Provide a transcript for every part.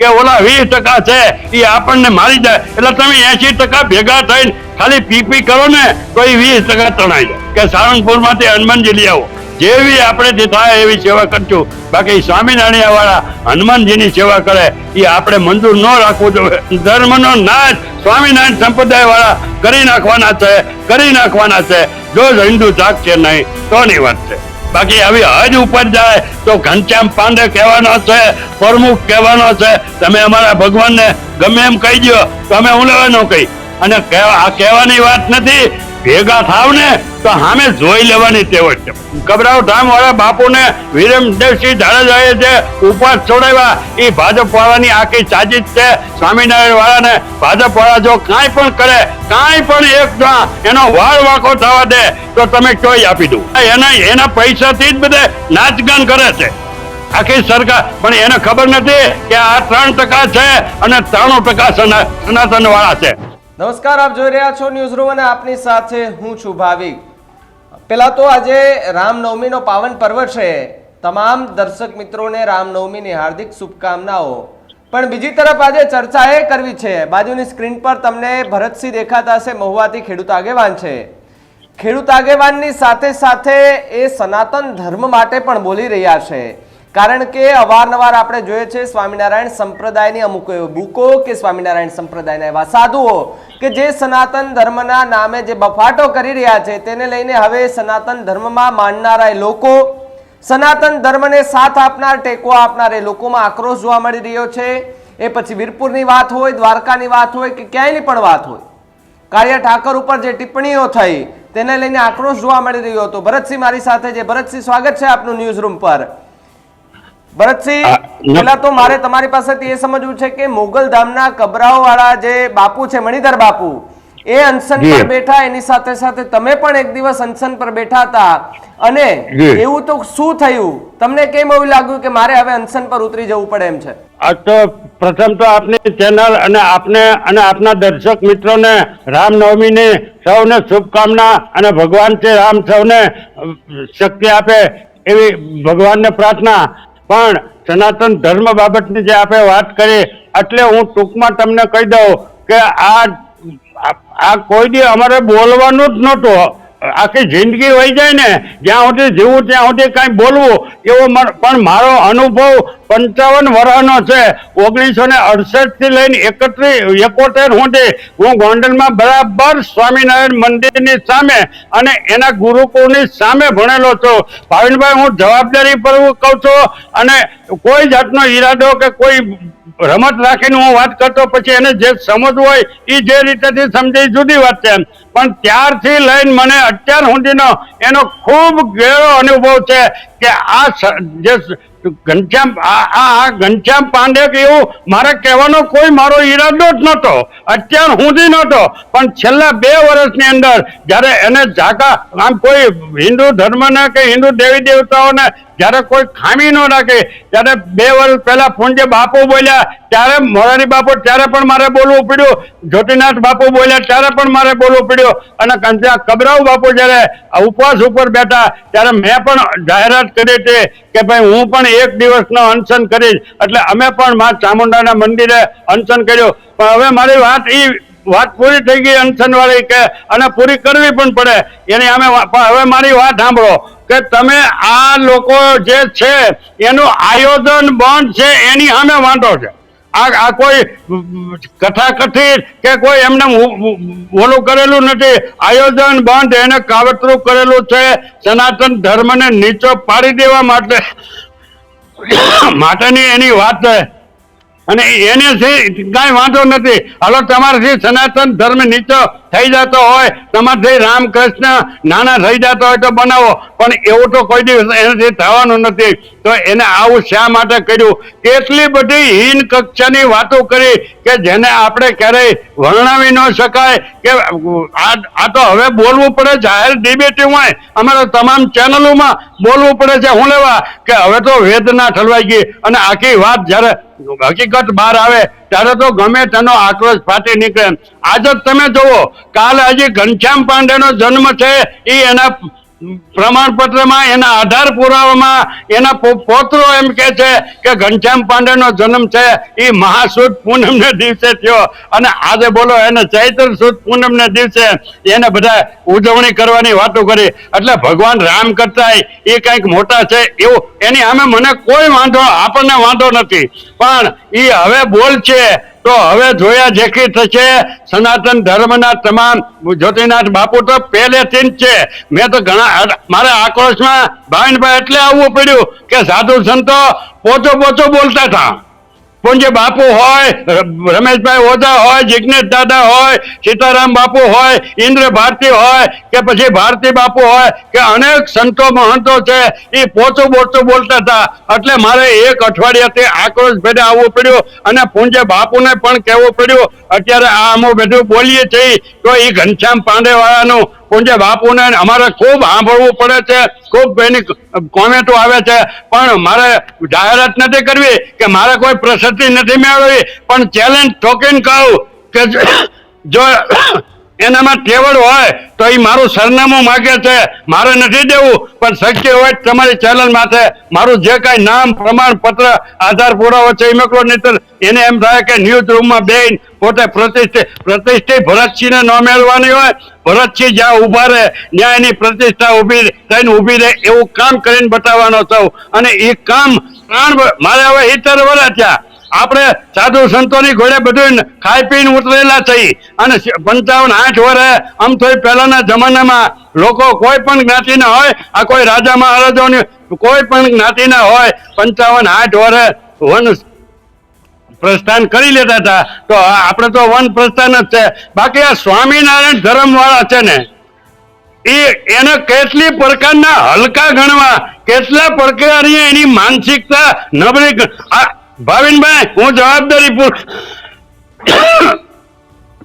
કે ઓલા વીસ ટકા છે, એ આપણને મારી જાય એટલે તમે એસી ટકા ભેગા થઈને ખાલી પીપી કરો ને, તો એ વીસ ટકા તણાઈ જાય. કે સાળંગપુરમાંથી હનુમાનજી લઈ આવો. જેવી આપણેથી થાય એવી સેવા કરશું. બાકી સ્વામિનારાયણ વાળા હનુમાનજીની સેવા કરે, એ આપણે મંજૂર ન રાખવું જોઈએ. ધર્મનો નાશ સ્વામિનારાયણ સંપ્રદાય વાળા કરી નાખવાના છે, કરી નાખવાના છે. જ હિન્દુ જાગશે નહીં, તો ની વાત છે બાકી આવી હજ ઉપર જાય તો ઘનશ્યામ પાંડે કહેવાનો છે, પ્રમુખ કહેવાનો છે, તમે અમારા ભગવાનને ગમે એમ કહી દો તો અમે હું લેવાનો કહી. અને આ કહેવાની વાત નથી, ભેગા થાવ ને તો સામે જોઈ લેવાની ટેવ છે. ગભરાવ ધામ વાળા બાપુને વિરમદેવસિંહ જાડેજાએ જે ઉપવાસ છોડાવ્યા એ ભાજપ વાળાની આખી સાજીદ છે. સ્વામિનારાયણ વાળાને ભાજપ વાળા જો કાંઈ પણ કરે, કાંઈ પણ એક એનો વાળ વાંકો થવા દે, તો તમે ચોઈ આપી દઉં એના એના પૈસાથી જ બધે નાચગાન કરે છે. આખી સરકાર, પણ એને ખબર નથી કે આ ત્રણ ટકા છે અને ત્રાણું ટકા સનાતન વાળા છે. નમસ્કાર, આપ જોઈ રહ્યા છો ન્યૂઝ રૂમ અને આપની સાથે હું છું ભાવિક. પેલા તો આજે રામનવમીનો પાવન પર્વ છે. તમામ દર્શક મિત્રોને રામનવમીની હાર્દિક શુભકામનાઓ. પણ બીજી તરફ આજે ચર્ચા એ કરવી છે. બાજુની સ્ક્રીન પર તમને ભરતસિંહ દેખાતા હશે, મહુવાથી ખેડૂત આગેવાન છે. ખેડૂત આગેવાનની સાથે સાથે એ સનાતન ધર્મ માટે પણ બોલી રહ્યા છે. કારણ કે અવારનવાર આપણે જોઈએ છે સ્વામિનારાયણ સંપ્રદાયની અમુક બુકો કે સ્વામિનારાયણ સંપ્રદાયના એવા સાધુઓ કે જે સનાતન ધર્મના નામે જે બફાટો કરી રહ્યા છે તેને લઈને હવે સનાતન ધર્મમાં માનનારા લોકો, સનાતન ધર્મને સાથ આપનાર, ટેકો આપનાર એ લોકોમાં આક્રોશ જોવા મળી રહ્યો છે. એ પછી વીરપુરની વાત હોય, દ્વારકાની વાત હોય કે ક્યાંયની પણ વાત હોય, કાળિયા ઠાકર ઉપર જે ટિપ્પણીઓ થઈ તેને લઈને આક્રોશ જોવા મળી રહ્યો હતો. ભરતસિંહ મારી સાથે જે ભરતસિંહ, સ્વાગત છે આપનું ન્યૂઝ રૂમ પર. ભરતસિંહ પેલા તો મારે તમારી પાસેથી એ સમજવું છે કે મોગલ ધામના કબરાઓ વાળા જે બાપુ છે મણિધર બાપુ એ અનશન પર બેઠા એની સાથે સાથે તમે પણ એક દિવસ અનશન પર બેઠા હતા. અને એવું તો શું થયું? તમને કેમ એવું લાગ્યું કે મારે હવે અનશન પર ઉતરી જવું પડે એમ છે? આ તો પ્રથમ તો આપની ચેનલ અને આપને અને આપના દર્શક મિત્રોને રામનવમીની સૌને શુભકામના અને ભગવાન શ્રી રામ સૌને શક્તિ આપે એવી ભગવાનને પ્રાર્થના. પણ સનાતન ધર્મ બાબતની જે આપણે વાત કરી, એટલે હું ટૂંકમાં તમને કહી દઉં કે આ, આ- કોઈ દી અમારે બોલવાનું જ નહોતું. આખી જિંદગી વહી જાય ને, જ્યાં સુધી જીવું ત્યાં સુધી કાંઈ બોલવું એવો પણ મારો અનુભવ પંચાવન વર્ષનો છે. ઓગણીસો ને અડસઠથી લઈને એકત્રીસ એકોતેર સુધી હું ગોંડલમાં બરાબર સ્વામિનારાયણ મંદિરની સામે અને એના ગુરુકુળની સામે ભણેલો છું. ભાવિનભાઈ, હું જવાબદારી પર કહું છું અને કોઈ જાતનો ઈરાદો કે કોઈ રમત રાખીને હું વાત કરતો પછી એને જે સમજવું હોય એ જે રીતેથી સમજે જુદી વાત છે પણ ત્યારથી લઈને મને અત્યાર સુધીનો એનો ખૂબ ગેરો અનુભવ છે કે આ જે ઘનશ્યામ, આ ઘનશ્યામ પાંડે કે એવું મારે કહેવાનો કોઈ મારો ઈરાદો જ નહોતો. અત્યાર સુધી નહોતો. પણ છેલ્લા બે વર્ષની અંદર જ્યારે એને જાગા આમ કોઈ હિન્દુ ધર્મને કે હિન્દુ દેવી દેવતાઓને જ્યારે કોઈ ખામી ન રાખે, ત્યારે બે વર્ષ પહેલા પૂંજ્ય બાપુ બોલ્યા, ત્યારે મોરારી બાપુ ત્યારે પણ મારે બોલવું પડ્યું. જ્યોતિનાથ બાપુ બોલ્યા ત્યારે પણ મારે બોલવું પડ્યું. અને કંચા કબરાવ બાપુ જ્યારે ઉપવાસ ઉપર બેઠા, ત્યારે મેં પણ જાહેરાત કરી હતી કે ભાઈ, હું પણ એક દિવસનો અનશન કરીશ. એટલે અમે પણ મા ચામુંડાના મંદિરે અનશન કર્યું. પણ હવે મારી વાત ઈ વાત પૂરી થઈ ગઈ અનશન વાળી કે અને પૂરી કરવી પણ પડે. એની અમે હવે મારી વાત સાંભળો કે તમે આ લોકો જે છે, એનું આયોજન બંધ છે, એની સામે વાંધો છે. આ આ કોઈ કથાકથિત કે કોઈ એમને ઓલું કરેલું નથી. આયોજન બંધ, એને કાવતરું કરેલું છે. સનાતન ધર્મને નીચો પાડી દેવા માટે માટેની એની વાત છે. અને એને છે, કાંઈ વાંધો નથી. હાલો તમારાથી સનાતન ધર્મ નીચો થઈ જતો હોય તમારથી રામકૃષ્ણ નાના થઈ જતો હોય તો બનાવો. પણ એવું તો કોઈ દિવસ એનાથી થવાનું નથી. તો એને આવું શા માટે કર્યું? કેટલી બધી હીન કક્ષાની વાતો કરી કે જેને આપણે ક્યારેય વર્ણવી ન શકાય કે આ તો હવે બોલવું પડે જાહેર ડિબેટમાં અમારા તમામ ચેનલોમાં બોલવું પડે છે. હું લેવા? કે હવે તો વેદના ઠલવાઈ ગઈ. અને આખી વાત જ્યારે હકીકત બહાર આવે, ત્યારે તો ગમે તેનો આક્રોશ ફાટી નીકળે. આજે તમે જુઓ, કાલ હજી ઘનશ્યામ પાંડેનો જન્મ છે. એ એના પ્રમાણપત્રમાં એના આધાર પુરાવામાં એના પોત્રો એમ કે છે કે ઘનશ્યામ પાંડેનો જન્મ છે એ મહાસુદ પૂનમને દિવસે થયો. અને આજે બોલો એને ચૈત્ર સુદ પૂનમને દિવસે એને બધા ઉજવણી કરવાની વાતો કરી. એટલે ભગવાન રામ કરતા એ કંઈક મોટા છે એવું એની સામે મને કોઈ વાંધો, આપણને વાંધો નથી. પણ એ હવે બોલ છે તો હવે જોયા જેકી થશે, સનાતન ધર્મના તમામ જ્યોતિનાથ બાપુ તો પહેલેથી જ છે. મેં તો ઘણા મારા આક્રોશમાં ભાવિનભાઈ એટલે આવવું પડ્યું કે સાધુ સંતો પોચો પોચો બોલતા હતા. પૂજ્ય બાપુ હોય રમેશભાઈ ઓઝા હોય જિજ્ઞેશ દાદા હોય, સીતારામ બાપુ હોય, ઇન્દ્ર ભારતી હોય, કે પછી ભારતી બાપુ હોય, કે અનેક સંતો મહંતો છે એ પોચું બોચું બોલતા હતા. એટલે મારે એક અઠવાડિયાથી આક્રોશ ભેડે આવવું પડ્યું અને પૂજ્ય બાપુને પણ કહેવું પડ્યું. અત્યારે આ અમે બધું બોલીએ છીએ, તો એ ઘનશ્યામ પાંડે વાળાનું પૂજ્ય બાપુને અમારે ખૂબ સાંભળવું પડે છે, ખૂબ એની કોમેન્ટો આવે છે, પણ મારે જાહેરાત નથી કરવી કે મારે કોઈ પ્રસિદ્ધિ નથી મેળવી, પણ ચેલેન્જ ઠોકીને કહું કે જો- એનામાં તેવડ હોય તો એ મારું સરનામું માગે છે, મારે નથી દેવું, પણ શક્ય હોય તમારી ચેનલ માથે મારું જે કાંઈ નામ, પ્રમાણપત્ર, આધાર પુરાવો છે એ મોકલો નહીં એને એમ થાય કે ન્યૂઝ રૂમમાં બેન પોતે પ્રતિષ્ઠિત પ્રતિષ્ઠિત ભરતસિંહને ન મેળવાની હોય, ભરતસિંહ જ્યાં ઊભા રહે ત્યાં એની પ્રતિષ્ઠા ઊભી થઈને ઊભી રહે, એવું કામ કરીને બતાવવાનો થવું. અને એ કામ પ્રાણ મારે હવે હિતર વર્ષ આપણે સાધુ સંતોની ઘોડે બધું ખાઈ પીને ઉતરેલા થઈ. અને પંચાવન આઠ વર્ષે આમ તો પહેલાના જમાનામાં લોકો કોઈ પણ જ્ઞાતિના હોય, આ કોઈ રાજા મહારાજાઓની કોઈ પણ જ્ઞાતિના હોય, પંચાવન આઠ વર્ષે વન પ્રસ્થાન કરી લેતા હતા. તો આપણે તો વન પ્રસ્થાન જ છે. બાકી આ સ્વામિનારાયણ ધર્મ વાળા છે ને, એ એને કેટલી પ્રકારના હલકા ગણવા, કેટલા પ્રકારની એની માનસિકતા નબળી ભાવિનભાઈ, હું જવાબદારી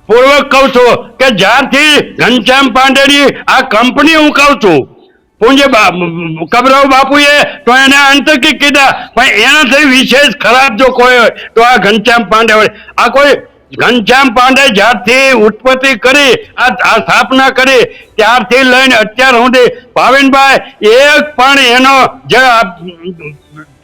પૂર્વક કહું છું કે જ્યારથી ઘનશ્યામ પાંડેની આ કંપની હું કહું છું પૂંજે કબરાવ બાપુએ તો એને અંતકી કીધા. પણ એનાથી વિશેષ ખરાબ જો કોઈ હોય, તો આ ઘનશ્યામ પાંડે હોય આ કોઈ ઘનશ્યામ પાંડે જ્યારથી ઉત્પત્તિ કરી, આ સ્થાપના કરી, ત્યારથી લઈને અત્યાર સુધી ભાવિનભાઈ એક પણ એનો જે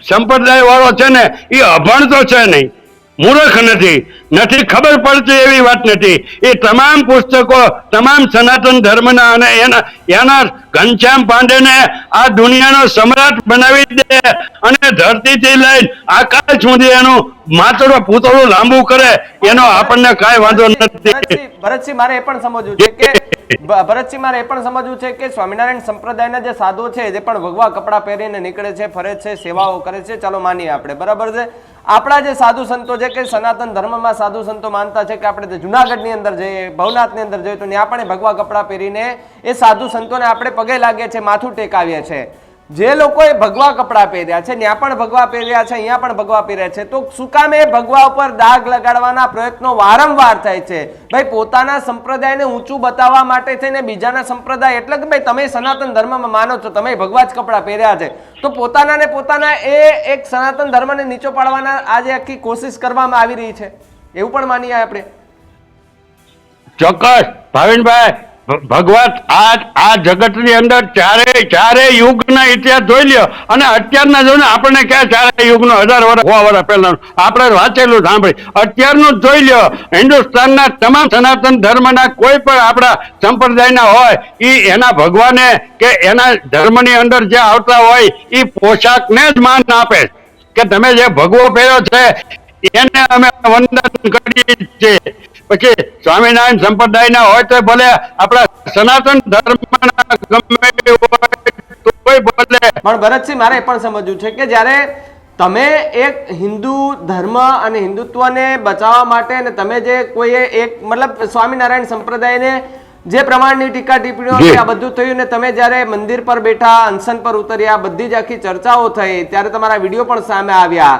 સંપ્રદાય વાળો છે ને, એ અભણ તો છે નહીં. મૂર્ખ નથી. નથી ખબર પડતી એવી વાત નથી. એ તમામ પુસ્તકો તમામ સનાતન ધર્મના અને એના એના ઘનશ્યામ પાંડેને આ દુનિયાનો સમ્રાટ બનાવી દે અને ધરતીથી લઈને આકાશ સુધી એનું માત્ર પૂતળું લાંબુ કરે એનો આપણને કાંઈ વાંધો નથી. ભરતસિંહ ભરતસિંહ મારે એ પણ સમજવું છે કે ભરતસિંહ મારે એ પણ સમજવું છે કે સ્વામિનારાયણ સંપ્રદાયના જે સાધુ છે જે પણ ભગવા કપડાં પહેરીને નીકળે છે ફરે છે સેવાઓ કરે છે ચાલો માનીએ આપણે. બરાબર છે? આપણા જે સાધુ સંતો છે કે સનાતન ધર્મમાં સાધુ સંતો માનતા છે કે આપણે જુનાગઢની અંદર જઈએ, ભવનાથની અંદર જઈએ, તો ત્યાં પણ ભગવા કપડાં પહેરીને એ સાધુ સંતોને આપણે પગે લાગીએ છીએ માથું ટેકાવીએ છીએ જે લોકોએ ભગવા કપડાં પહેર્યા છે, ત્યાં પણ ભગવા પહેર્યા છે, અહીંયા પણ ભગવા પહેર્યા છે, તો શું કામ એ ભગવા ઉપર દાગ લગાડવાના પ્રયત્નો વારંવાર થાય છે? ભાઈ, પોતાના સંપ્રદાયને ઊંચું બતાવવા માટે થઈને બીજાના સંપ્રદાય એટલે કે ભાઈ, તમે સનાતન ધર્મમાં માનો છો, તમે ભગવા જ કપડાં પહેર્યા છે. તો પોતાના ને પોતાના એ એક સનાતન ધર્મને નીચો પાડવાના આજે આખી કોશિશ કરવામાં આવી રહી છે. એવું પણ માનીએ આપણે. ચોક્કસ. ભાવિનભાઈ ભગવત આ આ જગતની અંદર ચારે ચારે યુગના ઇતિહાસ જોઈ લ્યો. અને અત્યારના જો આપણને ક્યાં ચારે યુગનો હજાર વર્ષ હોવા વર્ષ પહેલા આપણે વાંચેલું સાંભળી. અત્યારનું જોઈ લ્યો. હિન્દુસ્તાનના તમામ સનાતન ધર્મના કોઈ પણ આપણા સંપ્રદાયના હોય એ એના ભગવાને કે એના ધર્મની અંદર જે આવતા હોય એ પોશાકને જ માન આપે. કે તમે જે ભગવો પહેર્યો છે એને અમે વંદન કરીએ છીએ. પછી સ્વામિનારાયણ સંપ્રદાયના હોય તો ભલે આપણા સનાતન ધર્મના ગમે હોય તોય ભલે. પણ ભરતસિંહ મારે એ પણ સમજવું છે કે જ્યારે તમે એક હિન્દુ ધર્મ અને હિન્દુત્વને બચાવવા માટે અને તમે જે કોઈ એક મતલબ સ્વામિનારાયણ સંપ્રદાયને જે પ્રમાણની ટીકા ટિપ્પણીઓ. આ બધું થયું ને તમે જ્યારે મંદિર પર બેઠા અનશન પર ઉતર્યા બધી જ આખી ચર્ચાઓ થઈ ત્યારે તમારા વીડિયો પણ સામે આવ્યા.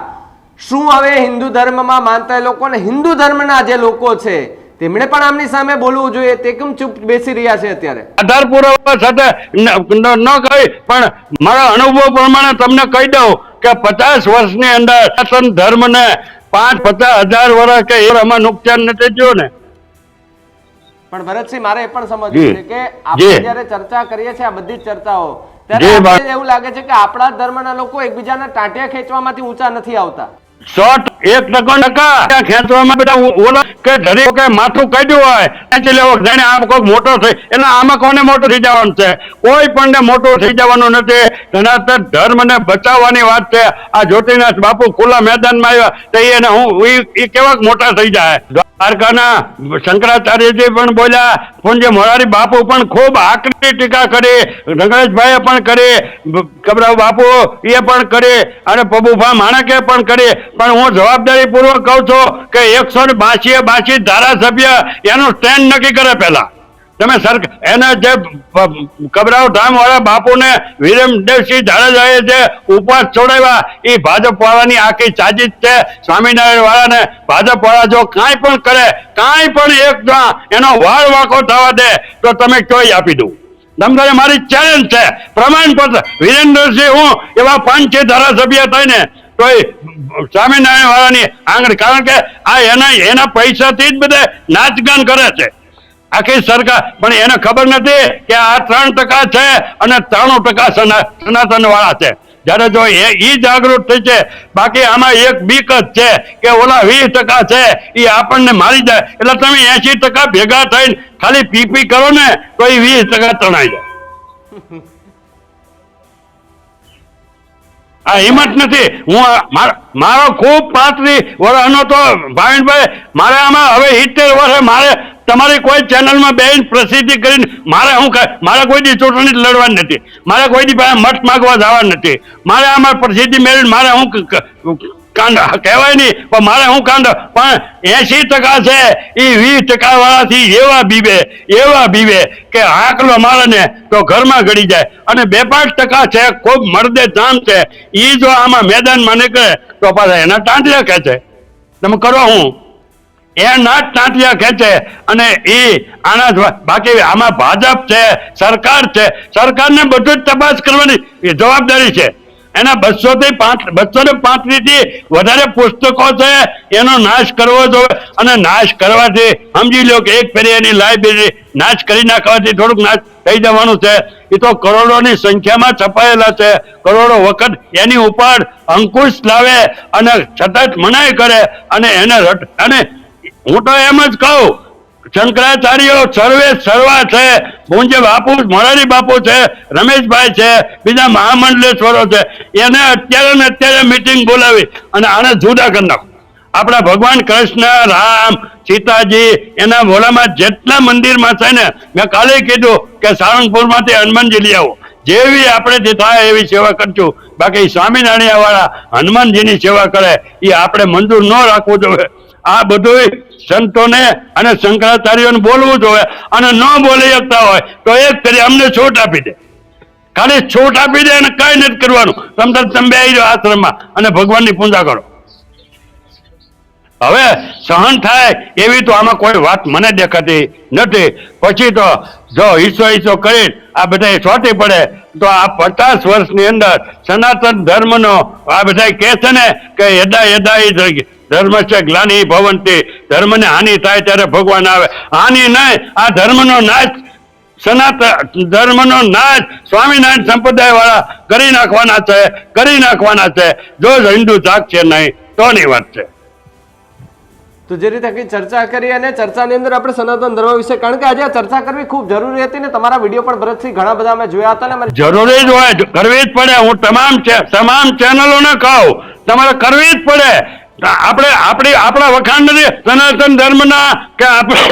શું હવે હિન્દુ ધર્મમાં માનતા એ લોકો અને હિન્દુ ધર્મના જે લોકો છે તેમણે પણ આમની સામે બોલવું જોઈએ તે કેમ ચૂપ બેસી રહ્યા છે અત્યારે? આધાર પુરાવા સાથે ન- કહી પણ મારા અનુભવ પ્રમાણે તમને કહી દઉં કે પચાસ વર્ષની અંદર સનાતન ધર્મને પાંચ પચાસ હજાર વર્ષ કે એમાં નુકસાન નથી થયું ને. પણ ભરતસિંહ મારે એ પણ સમજવું છે કે આપણે જયારે ચર્ચા કરીએ છીએ આ બધી જ ચર્ચાઓ ત્યારે જી, એવું લાગે છે કે આપણા ધર્મના લોકો એકબીજાના ટાંટિયા ખેંચવામાંથી ઊંચા નથી આવતા. short એક ટકો ટકા ખેંચવામાં બધા ઓલા કે ધરી કે માથું કાઢ્યું હોય, ખેંચી લેવો. જાણે આમ કોઈક મોટો થઈ, એટલે આમાં કોને મોટો થઈ જવાનું છે? કોઈ પણ ને મોટો થઈ જવાનું નથી. સનાતન ધર્મને બચાવવાની વાત છે. આ જ્યોતિનાથ બાપુ ખુલ્લા મેદાનમાં આવ્યા, તો એને હું એ કેવા મોટા થઈ જાય. દ્વારકાના શંકરાચાર્યજી પણ બોલ્યા, પૂજ્ય મોરારી બાપુ પણ ખૂબ આકરી ટીકા કરી રંગરેશભાઈએ પણ કરી કબરાવ બાપુ એ પણ કરી, અને પબુભા માણકે પણ કરી. પણ હું જવાબદારી પૂર્વક કહું છું કે એકસો ને બાસી બાસી ધારાસભ્ય એનું સ્ટેન્ડ નક્કી કરે પહેલા. તમે સર એને જે કબરાવ ધામ વાળા બાપુને વિરમદેવસિંહ જાડેજાએ જે ઉપવાસ છોડાવ્યા એ ભાજપ વાળાની આખી સાજિશ છે. સ્વામિનારાયણ વાળાને ભાજપ વાળા જો કાંઈ પણ કરે, કાંઈ પણ એક એનો વાળ વાંકો થવા દે, તો તમે ચોઈ આપી દઉં. તમને મારી ચેલેન્જ છે. પ્રમાણપત્ર. વિરેન્દ્રસિંહ હું એવા પાંચ છ ધારાસભ્ય થઈને તોય સ્વામિનારાયણ વાળાની આંગળી. કારણ કે આ એના એના પૈસાથી જ બધે નાચગાન કરે છે. આખી સરકાર, પણ એને ખબર નથી કે આ ત્રણ ટકા છે અને ત્રાણું ટકા સનાતન વાળા છે. જ્યારે જો એ જાગૃત થઈ છે, બાકી આમાં એક બીક જ છે કે ઓલા વીસ ટકા છે એ આપણને મારી જાય એટલે તમે એસી ટકા ભેગા થઈને ખાલી પીપી કરો ને, તો એ વીસ ટકા તણાઈ જાય. આ હિંમત નથી. હું મારો ખૂબ પાંત્રી વર્ષનો તો ભાવિનભાઈ, મારે આમાં હવે સિત્તેર વર્ષે મારે તમારી કોઈ ચેનલમાં બેન પ્રસિદ્ધિ કરીને મારે હું મારે કોઈ દી ચૂંટણી લડવાની નથી. મારે કોઈ દી પાસે મઠ માગવા જવાનું નથી. મારે આમાં પ્રસિદ્ધિ મેળવીને મારે હું કાંડ. કહેવાય નહીં, પણ મારે હું કાંડ? પણ એસી ટકા છે એ વીસ ટકા વાળાથી એવા બીવે એવા બીવે કે આકલો મારે ને તો ઘરમાં ગળી જાય. અને બે પાંચ ટકા છે, ખૂબ મર્દે જામ છે. એ જો આમાં મેદાનમાં નીકળે, તો પાછા એના ટાંટિયા ખેંચે. તમે કરો હું. એના ટાંટિયા ખેંચે અને એ આના બાકી આમાં ભાજપ છે, સરકાર છે. સરકારને બધું જ તપાસ કરવાની જવાબદારી છે. એના બસો થી પાંચ બસો ને પાંત્રીસથી વધારે પુસ્તકો છે, એનો નાશ કરવો જોઈએ. અને નાશ કરવાથી સમજી લો કે એક ફેરી એની લાઇબ્રેરી નાશ કરી નાખવાથી થોડુંક નાશ થઈ જવાનું છે. એ તો કરોડોની સંખ્યામાં છપાયેલા છે. કરોડો વખત એની ઉપર અંકુશ લાવે અને સતત મનાઈ કરે અને એને રટ અને હું તો એમ જ કહું શંકરાચાર્યો સર્વે સર્વા છે. પૂજ્ય બાપુ, મોરારી બાપુ છે, રમેશભાઈ છે, બીજા મહામંડલેશ્વરો છે. એને અત્યારે ને અત્યારે મિટિંગ બોલાવી અને આને જુદા કરી નાખો. આપણા ભગવાન કૃષ્ણ, રામ, સીતાજી, એના ભોલામાં જેટલા મંદિરમાં છે ને, મેં કાલે કીધું કે સાળંગપુરમાંથી હનુમાનજી લઈ આવો. જેવી આપણેથી થાય એવી સેવા કરશું બાકી સ્વામિનારાયણ વાળા હનુમાનજીની સેવા કરે, એ આપણે મંજૂર ન રાખવું જોઈએ. આ બધું સંતોને અને શંકરાચાર્યોને બોલવું જોઈએ અને ન બોલી શકતા હોય તો એક કરી અમને છૂટ આપી દે. ખાલી છૂટ આપી દે અને કઈ નથી કરવાનું. તમે તમે આવી જાઓ આશ્રમમાં અને ભગવાનની પૂજા કરો. હવે સહન થાય એવી તો આમાં કોઈ વાત મને દેખાતી નથી. પછી તો જો હિસ્સો હિસ્સો કરી આ બધા છોટી પડે તો આ પચાસ વર્ષની અંદર સનાતન ધર્મનો આ બધા કહે છે ને કે યદા ઈ ધર્મ છે ગ્લાની ભવંતી. ધર્મને હાનિ થાય ત્યારે ભગવાન આવે. હાનિ નહીં, આ ધર્મનો નાશ સનાતન, ધર્મનો નાશ સ્વામિનારાયણ સંપ્રદાય વાળા કરી નાખવાના છે, કરી નાખવાના છે. જો હિન્દુ જાગશે નહીં તોની વાત છે તો જે રીતે આખી ચર્ચા કરી અને ચર્ચાની અંદર આપણે સનાતન ધર્મ વિશે, કારણ કે આજે ચર્ચા કરવી ખૂબ જરૂરી હતી ને તમારા વીડિયો પણ ભરતસિંહ ઘણા બધા અમે જોયા હતા ને જરૂરી જ હોય કરવી જ પડે. હું તમામ તમામ ચેનલોને કહું, તમારે કરવી જ પડે. આપણે, આપણી, આપણા વખાણ નથી. સનાતન ધર્મના કે આપણે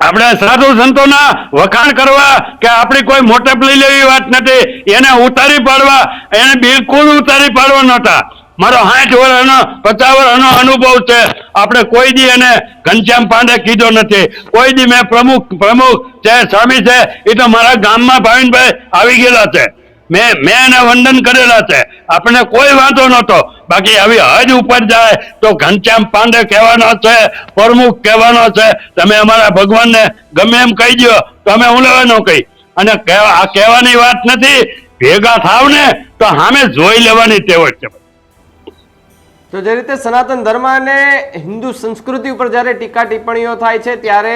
આપણે સાધુ સંતોના વખાણ કરવા કે આપણી કોઈ મોટપ લઈ લેવી વાત નથી. એને ઉતારી પાડવા, એને બિલકુલ ઉતારી પાડવા નહોતા. મારો સાઠ વર્ષનો પચાસ વર્ષનો અનુભવ છે. આપણે કોઈ દી એને ઘનશ્યામ પાંડે કીધો નથી. કોઈ દી મેં પ્રમુખ પ્રમુખ છે, સ્વામી છે, એ તો મારા ગામમાં ભાવિનભાઈ આવી ગયેલા છે. મેં મેં એને વંદન કરેલા છે. આપણને કોઈ વાંધો નહોતો. બાકી આવી હજ ઉપર જાય તો ઘનશ્યામ પાંડે કહેવાનો છે, પ્રમુખ કહેવાનો છે. તમે અમારા ભગવાનને ગમે એમ કહી દો તો અમે હું લેવાનો કહી અને કહેવા, આ કહેવાની વાત નથી. ભેગા થાવ ને તો સામે જોઈ લેવાની ટેવ છે. તો જે રીતે સનાતન ધર્મ અને હિન્દુ સંસ્કૃતિ ઉપર જ્યારે ટીકા ટિપ્પણીઓ થાય છે ત્યારે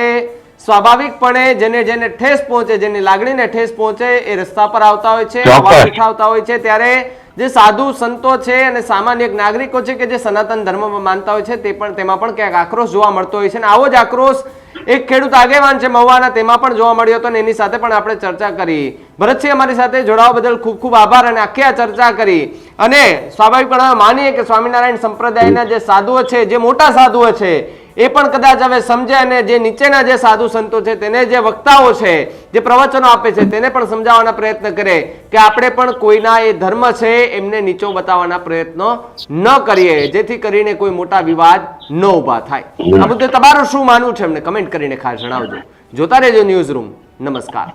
સ્વાભાવિકપણે જેને જેને ઠેસ પહોંચે જેની લાગણીને ઠેસ પહોંચે એ રસ્તા પર આવતા હોય છે આવતા ઉઠાવતા હોય છે. ત્યારે જે સાધુ સંતો છે અને સામાન્ય નાગરિકો છે કે જે સનાતન ધર્મમાં માનતા હોય છે તે પણ તેમાં પણ ક્યાંક આક્રોશ જોવા મળતો હોય છે. અને આવો જ આક્રોશ એક ખેડૂત આગેવાન છે મહુવાના, તેમાં પણ જોવા મળ્યો હતો અને એની સાથે પણ આપણે ચર્ચા કરી. ભરતસિંહ અમારી સાથે જોડાવા બદલ ખૂબ ખૂબ આભાર અને આખી આ ચર્ચા કરી. અને સ્વાભાવિકપણે માનીએ કે સ્વામિનારાયણ સંપ્રદાયના જે સાધુઓ છે, જે મોટા સાધુઓ છે એ પણ કદાચ હવે સમજે અને જે નીચેના જે સાધુ સંતો છે, તેને જે વક્તાઓ છે, જે પ્રવચનો આપે છે, તેને પણ સમજાવવાના પ્રયત્ન કરે કે આપણે પણ કોઈના એ ધર્મ છે, એમને નીચો બતાવવાના પ્રયત્નો ન કરીએ, જેથી કરીને કોઈ મોટા વિવાદ ન ઊભા થાય. આ મુદ્દે તમારું શું માનવું છે? એમને કમેન્ટ કરીને ખાસ જણાવજો. જોતા રહેજો ન્યૂઝ રૂમ નમસ્કાર.